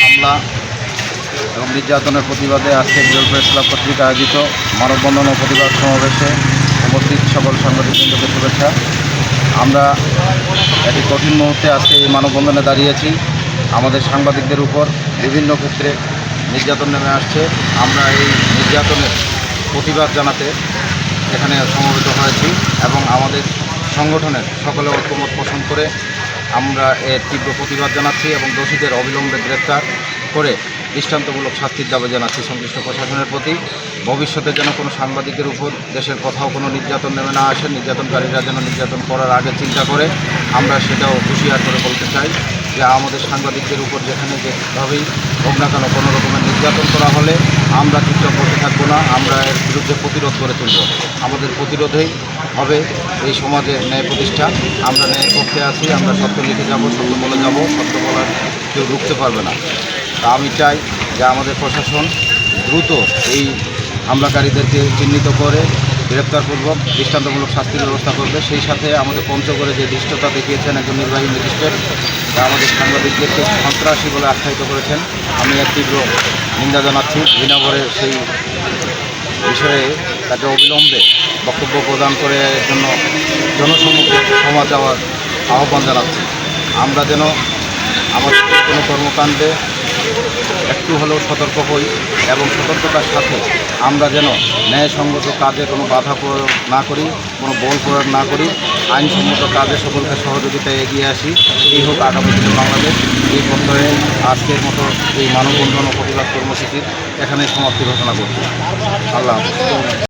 হামলা এবং নির্যাতনের প্রতিবাদে আজকে বিরল প্রেস ক্লাব কর্তৃক আয়োজিত মানববন্ধন ও প্রতিবাদ সমাবেশে উপস্থিত সকল সাংবাদিকবৃন্দকে শুভেচ্ছা। আমরা একটি কঠিন মুহূর্তে আজকে এই মানববন্ধনে দাঁড়িয়েছি। আমাদের সাংবাদিকদের উপর বিভিন্ন ক্ষেত্রে নির্যাতন নেমে আসছে। আমরা এই নির্যাতনের প্রতিবাদ জানাতে এখানে সমবেত হয়েছি এবং আমাদের সংগঠনের সকলে ঐক্যমত পোষণ করে আমরা এর তীব্র প্রতিবাদ জানাচ্ছি এবং দোষীদের অবিলম্বে গ্রেপ্তার করে দৃষ্টান্তমূলক শাস্তির দাবি জানাচ্ছি সংশ্লিষ্ট প্রশাসনের প্রতি। ভবিষ্যতে যেন কোনো সাংবাদিকের উপর দেশের কোথাও কোনো নির্যাতন নেমে না আসে, নির্যাতনকারীরা যেন নির্যাতন করার আগে চিন্তা করে, আমরা সেটাও হুঁশিয়ার করে বলতে চাই যে আমাদের সাংবাদিকদের উপর যেখানে যেভাবেই হোক না কেন কোনো রকমের নির্যাতন করা হলে আমরা চুপচাপ বসে থাকব না, আমরা এর বিরুদ্ধে প্রতিরোধ করে তুলব। আমাদের প্রতিরোধেই হবে এই সমাজে ন্যায় প্রতিষ্ঠা। আমরা ন্যায়ের পক্ষে আছি, আমরা সত্য লিখে যাব, সত্য বলে যাব, সত্য বলার কেউ রুখতে পারবে না। তা আমি চাই যে আমাদের প্রশাসন দ্রুত এই হামলাকারীদেরকে চিহ্নিত করে, গ্রেপ্তারপূর্বক, দৃষ্টান্তমূলক শাস্তির ব্যবস্থা করবে। সেই সাথে আমাদের পঞ্চগড়ে যে দৃষ্টতা দেখিয়েছেন একজন নির্বাহী ম্যাজিস্ট্রেট তা আমাদের সাংবাদিকদেরকে সন্ত্রাসী বলে আখ্যায়িত করেছেন, আমি এক তীব্র নিন্দা জানাচ্ছি। বিনাবরে সেই বিষয়ে তাকে অবিলম্বে বক্তব্য প্রদান করে জন্য জনসম্মুখে ক্ষমা চাওয়ার আহ্বান জানাচ্ছি। আমরা যেন আমাদের কোনো কর্মকাণ্ডে একটু হলেও সতর্ক হই এবং সতর্কতার সাথে আমরা যেন ন্যায়সঙ্গত কাজে কোনো বাধা প্রয়োগ না করি, কোনো বল প্রয়োগ না করি, আইনসম্মত কাজে সকলকে সহযোগিতায় এগিয়ে আসি। এই হোক আগামী দিনে বাংলাদেশ। এই প্রত্যয়ে আজকের মতো এই মানববন্ধন ও প্রতিবাদ কর্মসূচির এখানে সমাপ্তি ঘোষণা করছি। আল্লাহ